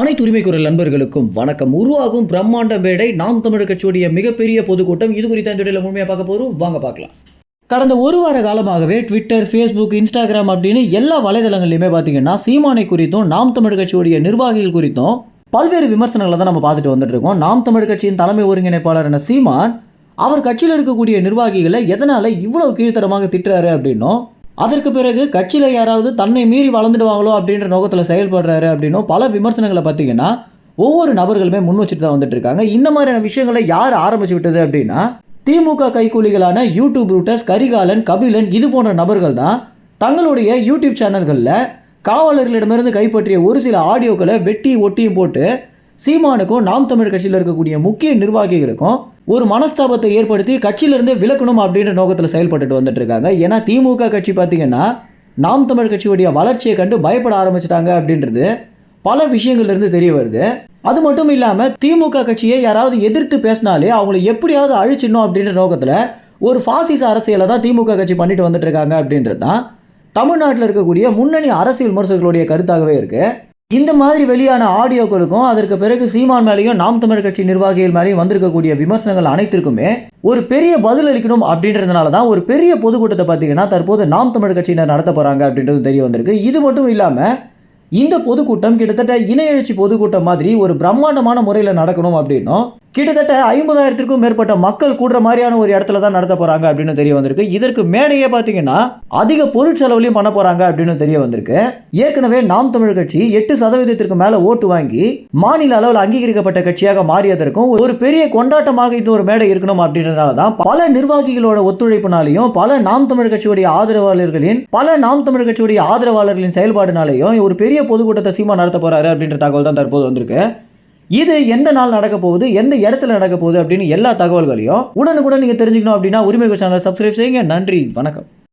அனைத்து உரிமை குரல் நண்பர்களுக்கும் வணக்கம். உருவாகும் பிரம்மாண்ட மேடை. நாம் தமிழர் கட்சியுடைய மிகப்பெரிய பொதுக்கூட்டம். இது குறித்த இந்த வீடியோவில் முழுமையாக பார்க்க போகிறோம் வாங்க பார்க்கலாம். கடந்த ஒரு வார காலமாகவே ட்விட்டர் ஃபேஸ்புக் இன்ஸ்டாகிராம் அப்படின்னு எல்லா வலைதளங்கள்லையுமே பார்த்தீங்கன்னா சீமானை குறித்தும் நாம் தமிழர் கட்சியுடைய நிர்வாகிகள் குறித்தும் பல்வேறு விமர்சனங்களை தான் நம்ம பார்த்துட்டு வந்துட்டு இருக்கோம். நாம் தமிழர் கட்சியின் தலைமை ஒருங்கிணைப்பாளரான சீமான் அவர் கட்சியில் இருக்கக்கூடிய நிர்வாகிகளை எதனால் இவ்வளவு கீழ்த்தரமாக திட்டுறாரு அப்படின்னும் அதற்கு பிறகு கட்சியில் யாராவது தன்னை மீறி வளர்ந்துடுவாங்களோ அப்படின்ற நோக்கத்தில் செயல்படுறாரு அப்படின்னும் பல விமர்சனங்களை பார்த்தீங்கன்னா ஒவ்வொரு நபர்களுமே முன் வச்சுட்டு தான் வந்துட்டு இருக்காங்க. இந்த மாதிரியான விஷயங்களை யார் ஆரம்பிச்சு விட்டது அப்படின்னா திமுக கைக்கூலிகளான யூடியூப் ரூட்டர்ஸ் கரிகாலன் கபிலன் இது போன்ற நபர்கள் தான் தங்களுடைய யூடியூப் சேனல்களில் காவலர்களிடமிருந்து கைப்பற்றிய ஒரு சில ஆடியோக்களை வெட்டி ஒட்டியும் போட்டு சீமானுக்கும் நாம் தமிழ் கட்சியில் இருக்கக்கூடிய முக்கிய நிர்வாகிகளுக்கும் ஒரு மனஸ்தாபத்தை ஏற்படுத்தி கட்சியிலிருந்தே விலக்கணும் அப்படின்ற நோக்கத்தில் செயல்பட்டுட்டு வந்துட்டு இருக்காங்க. ஏன்னா திமுக கட்சி பார்த்தீங்கன்னா நாம் தமிழ் கட்சியுடைய வளர்ச்சியை கண்டு பயப்பட ஆரம்பிச்சிட்டாங்க அப்படின்றது பல விஷயங்கள்லேருந்து தெரிய வருது. அது மட்டும் இல்லாமல் திமுக கட்சியை யாராவது எதிர்த்து பேசினாலே அவங்கள எப்படியாவது அழிச்சிடணும் அப்படின்ற நோக்கத்தில் ஒரு ஃபாசிச அரசியலை தான் திமுக கட்சி பண்ணிட்டு வந்துட்டு இருக்காங்க அப்படின்றது தான் தமிழ்நாட்டில் இருக்கக்கூடிய முன்னணி அரசியல் விமர்சகர்களுடைய கருத்தாகவே இருக்குது இந்த மாதிரி வெளியான ஆடியோக்களுக்கும் அதற்கு பிறகு சீமான் மேலேயும் நாம் தமிழர் கட்சி நிர்வாகிகள் மேலேயும் வந்திருக்கக்கூடிய விமர்சனங்கள் அனைத்திற்குமே ஒரு பெரிய பதில் அளிக்கணும் அப்படின்றதுனால தான் ஒரு பெரிய பொதுக்கூட்டத்தை பார்த்தீங்கன்னா தற்போது நாம் தமிழர் கட்சியினர் நடத்த போகிறாங்க அப்படின்றது தெரிய வந்திருக்கு. இது மட்டும் இல்லாமல் இந்த பொதுக்கூட்டம் கிட்டத்தட்ட இணையெழுச்சி பொதுக்கூட்டம் மாதிரி ஒரு பிரம்மாண்டமான முறையில் நடக்கணும் அப்படின்னும் கிட்டத்தட்ட ஐம்பதாயிரத்திற்கும் மேற்பட்ட மக்கள் கூடுற மாதிரியான ஒரு இடத்துல தான் நடத்த போறாங்க அப்படின்னு தெரிய வந்திருக்கு. இதற்கு மேடையே பார்த்தீங்கன்னா அதிக பொருட்செலவுலையும் பண்ண போறாங்க அப்படின்னு தெரிய வந்திருக்கு. ஏற்கனவே நாம் தமிழ் கட்சி எட்டு சதவீதத்திற்கு மேல ஓட்டு வாங்கி மாநில அளவில் அங்கீகரிக்கப்பட்ட கட்சியாக மாறியதற்கும் ஒரு பெரிய கொண்டாட்டமாக இந்த ஒரு மேடை இருக்கணும் அப்படின்றதுனால தான் பல நிர்வாகிகளோட ஒத்துழைப்புனாலையும் பல நாம் தமிழ் கட்சியுடைய ஆதரவாளர்களின் பல நாம் தமிழ் கட்சியுடைய ஆதரவாளர்களின் செயல்பாடுனாலையும் ஒரு பெரிய பொதுக்கூட்டத்தை சீமா நடத்த போறாரு அப்படின்ற தகவல் தான் தற்போது வந்திருக்கு. இது எந்த நாள் நடக்க போகுது? எந்த இடத்துல நடக்க போகுது? அப்படின்னு எல்லா தகவல்களையும் உடனுக்குடன் நீங்கள் தெரிஞ்சுக்கணும் அப்படின்னா உரிமை சேனலை சப்ஸ்கிரைப் செய்யுங்க. நன்றி. வணக்கம்.